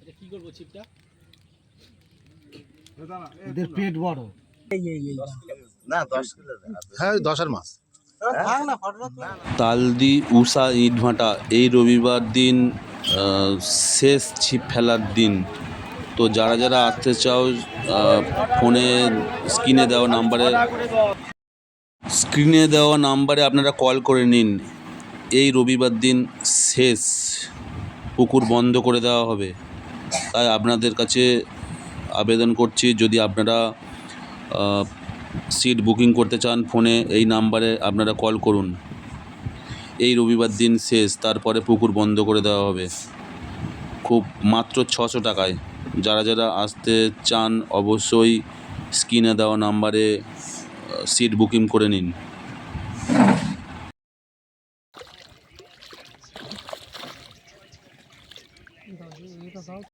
এটা কি করব ছিপটা? এদের পেট বড়। হ্যাঁ দশের মাস তালদি উষা ইটভাটা এই রবিবার দিন শেষ ছিপ ফেলার দিন। তো যারা যারা আসতে চাও ফোনে স্ক্রিনে দেওয়া নাম্বারে স্ক্রিনে দেওয়া নাম্বারে আপনারা কল করে নিন। এই রবিবার দিন শেষ পুকুর বন্ধ করে দেওয়া হবে। তাই আপনাদের কাছে আবেদন করছি, যদি আপনারা সিট বুকিং করতে চান ফোনে, এই নাম্বারে আপনারা কল করুন। এই রবিবার দিন শেষ, তারপরে পুকুর বন্ধ করে দেওয়া হবে। খুব মাত্র ছশো টাকায়। যারা যারা আসতে চান, অবশ্যই স্ক্রিনে দেওয়া নাম্বারে সিট বুকিং করে নিন। 一个包，一个包。